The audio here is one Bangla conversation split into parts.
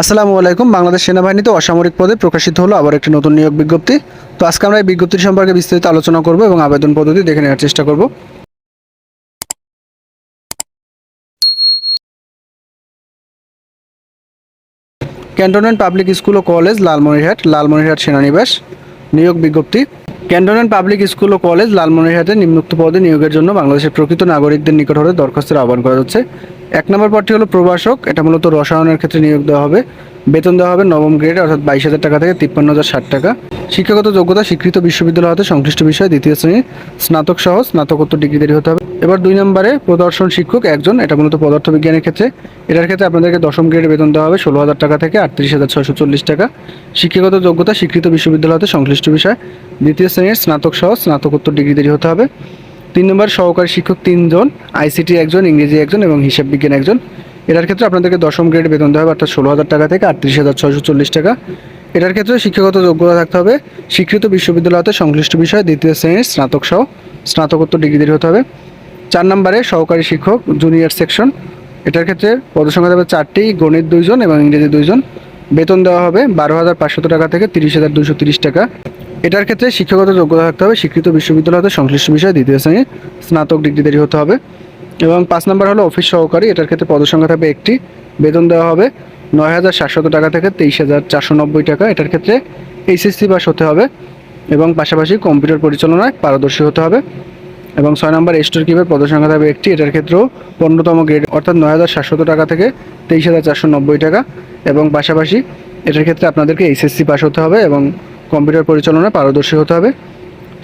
আসসালামু আলাইকুম। বাংলাদেশ সেনাবাহিনীতে অসামরিক পদে প্রকাশিত হলো আবার একটি নতুন নিয়োগ বিজ্ঞপ্তি। তো আজকে আমরা এই বিজ্ঞপ্তির সম্পর্কে বিস্তারিত আলোচনা করব এবং আবেদন পদ্ধতি দেখে নেওয়ার চেষ্টা করব। ক্যান্টনমেন্ট পাবলিক স্কুল ও কলেজ, লালমনিরহাট লালমনিরহাট সেনানিবাস, নিয়োগ বিজ্ঞপ্তি। ক্যান্টনমেন্ট পাবলিক স্কুল ও কলেজ, লালমনিরহাটে নিম্নোক্ত পদে নিয়োগের জন্য বাংলাদেশের প্রকৃত নাগরিকদের নিকট হতে দরখাস্তের আহ্বান করা যাচ্ছে এক নম্বর পদটি হলো প্রভাষক। এটা মূলত রসায়নের ক্ষেত্রে নিয়োগ দেওয়া হবে। বেতন দেওয়া হবে নবম গ্রেড অর্থাৎ বাইশ হাজার টাকা থেকে তিপ্পান্ন হাজার ষাট টাকা। শিক্ষাগত যোগ্যতা, স্বীকৃত বিশ্ববিদ্যালয় হতে সংশ্লিষ্ট বিষয়ে দ্বিতীয় শ্রেণি স্নাতক সহ স্নাতকোত্তর ডিগ্রিধারী হতে হবে। এবার দুই নম্বরে প্রদর্শন শিক্ষক একজন, এটা মূলত পদার্থবিজ্ঞানের ক্ষেত্রে। এটার ক্ষেত্রে আপনাদেরকে দশম গ্রেডে বেতন দেওয়া হবে ষোলো হাজার টাকা থেকে আটত্রিশ হাজার ছয়শো চল্লিশ টাকা। শিক্ষাগত যোগ্যতা, স্বীকৃত বিশ্ববিদ্যালয় হতে সংশ্লিষ্ট বিষয়। দ্বিতীয় শ্রেণির স্নাতক সহ স্নাতকোত্তর ডিগ্রিধারী হতে হবে। তিন নম্বর সহকারী শিক্ষক তিনজন আইসিটি একজন, ইংরেজি একজন এবং হিসাব বিজ্ঞান একজন। এটার ক্ষেত্রে আপনাদেরকে দশম গ্রেড বেতন দেওয়া হবে, অর্থাৎ ষোলো হাজার টাকা থেকে আটত্রিশ হাজার ছয়শো চল্লিশ টাকা। এটার ক্ষেত্রে শিক্ষাগত যোগ্যতা থাকতে হবে, স্বীকৃত বিশ্ববিদ্যালয়তে সংশ্লিষ্ট বিষয়ে, দ্বিতীয় শ্রেণির স্নাতক সহ, স্নাতকোত্তর ডিগ্রিধারী হতে হবে। চার নম্বরে সহকারী শিক্ষক জুনিয়র সেকশন এটার ক্ষেত্রে পদসংখ্যা থাকবে চারটি, গণিত দুইজন এবং ইংরেজি দুইজন। বেতন দেওয়া হবে বারো হাজার পাঁচশো টাকা থেকে তিরিশ হাজার দুশো তিরিশ টাকা। এটার ক্ষেত্রে শিক্ষাগত যোগ্যতা থাকতে হবে, স্বীকৃত বিশ্ববিদ্যালয় হতে সংশ্লিষ্ট বিষয়ে দ্বিতীয় শ্রেণির স্নাতক ডিগ্রিধারী হতে হবে। এবং পাঁচ নম্বর হলো অফিস সহকারী, এটার ক্ষেত্রে পদসংখ্যা থাকবে একটি, বেতন দেওয়া হবে নয় হাজার সাতশত টাকা থেকে তেইশ হাজার চারশো নব্বই টাকা, এটার ক্ষেত্রে এইচএসসি পাস হতে হবে এবং পাশাপাশি কম্পিউটার পরিচালনায় পারদর্শী হতে হবে। এবং ছয় নম্বর স্টোর কিপের পদসংখ্যা থাকবে একটি, এটার ক্ষেত্রেও পনেরোতম গ্রেড অর্থাৎ নয় হাজার সাতশত টাকা থেকে তেইশ হাজার চারশো নব্বই টাকা। এবং পাশাপাশি এটার ক্ষেত্রে আপনাদেরকে এইচএসসি পাস হতে হবে এবং কম্পিউটার পরিচালনা পারদর্শী হতে হবে।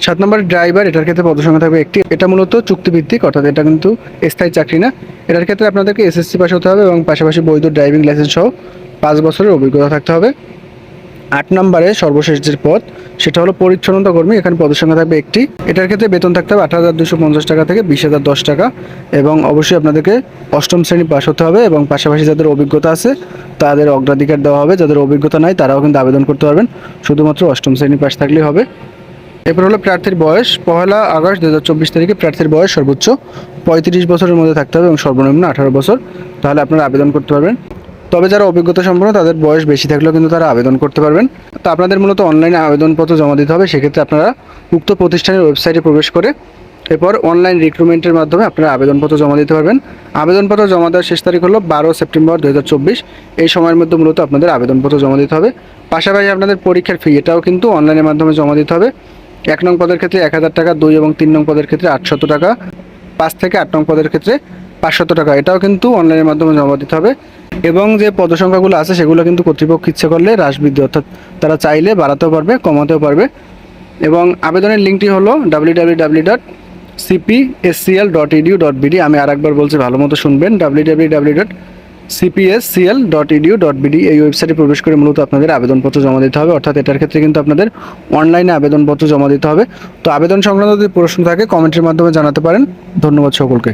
সাত নম্বর ড্রাইভার, এটার ক্ষেত্রে পদসংখ্যা থাকবে একটি। এটা মূলত চুক্তিভিত্তিক, অর্থাৎ এটা কিন্তু স্থায়ী চাকরি না। এটার ক্ষেত্রে আপনাদেরকে এসএসসি পাশ হতে হবে এবং পাশাপাশি বৈধ ড্রাইভিং লাইসেন্স সহ পাঁচ বছরের অভিজ্ঞতা থাকতে হবে। আট নম্বরে সর্বশেষ যে পদ, সেটা হলো পরিচ্ছন্নতা কর্মী। এখানে পদের সংখ্যা থাকবে একটি। এটার ক্ষেত্রে বেতন থাকতে হবে আট হাজার দুশো পঞ্চাশ টাকা থেকে বিশ হাজার দশ টাকা এবং অবশ্যই আপনাদেরকে অষ্টম শ্রেণি পাস হতে হবে এবং পাশাপাশি যাদের অভিজ্ঞতা আছে, তাদের অগ্রাধিকার দেওয়া হবে। যাদের অভিজ্ঞতা নাই, তারাও কিন্তু আবেদন করতে পারবেন। শুধুমাত্র অষ্টম শ্রেণি পাস থাকলেই হবে। এরপর হলো প্রার্থীর বয়স। পহেলা আগস্ট দু হাজার চব্বিশ তারিখে প্রার্থীর বয়স সর্বোচ্চ পঁয়ত্রিশ বছরের মধ্যে থাকতে হবে এবং সর্বনিম্ন আঠারো বছর। তাহলে আপনারা আবেদন করতে পারবেন। তবে যারা অভিজ্ঞতা সম্পন্ন, তাদের বয়স বেশি থাকলেও কিন্তু তারা আবেদন করতে পারবেন। তো আপনাদের মূলত অনলাইনে আবেদনপত্র জমা দিতে হবে, সেক্ষেত্রে আপনারা উক্ত প্রতিষ্ঠানের ওয়েবসাইটে প্রবেশ করে এরপর অনলাইন রিক্রুটমেন্টের মাধ্যমে আপনারা আবেদনপত্র জমা দিতে পারবেন। আবেদনপত্র জমা দেওয়ার শেষ তারিখ হলো বারো সেপ্টেম্বর দু হাজার চব্বিশ। এই সময়ের মধ্যে মূলত আপনাদের আবেদনপত্র জমা দিতে হবে। পাশাপাশি আপনাদের পরীক্ষার ফি এটাও কিন্তু অনলাইনের মাধ্যমে জমা দিতে হবে। এক নং পদের ক্ষেত্রে এক হাজার টাকা, দুই এবং তিন নং পদের ক্ষেত্রে আটশত টাকা, পাঁচ থেকে আট নং পদের ক্ষেত্রে পাঁচশত টাকা। এটাও কিন্তু অনলাইনের মাধ্যমে জমা দিতে হবে। এবং যে পদসংখ্যাগুলো আছে, সেগুলো কিন্তু কর্তৃপক্ষ ইচ্ছে করলে হ্রাস বৃদ্ধি, অর্থাৎ তারা চাইলে বাড়াতেও পারবে, কমাতেও পারবে। এবং আবেদনের লিঙ্কটি হলো W W W dot CP SCL dot edu dot আমি আরেকবার বলছি, ভালো মতো শুনবেন। W W W dot CPSCL dot edu dot এই ওয়েবসাইটে প্রবেশ করে মূলত আপনাদের আবেদনপত্র জমা দিতে হবে। অর্থাৎ এটার ক্ষেত্রে কিন্তু আপনাদের অনলাইনে আবেদনপত্র জমা দিতে হবে। তো আবেদন সংক্রান্ত যদি প্রশ্ন থাকে কমেন্টের মাধ্যমে জানাতে পারেন। ধন্যবাদ সকলকে।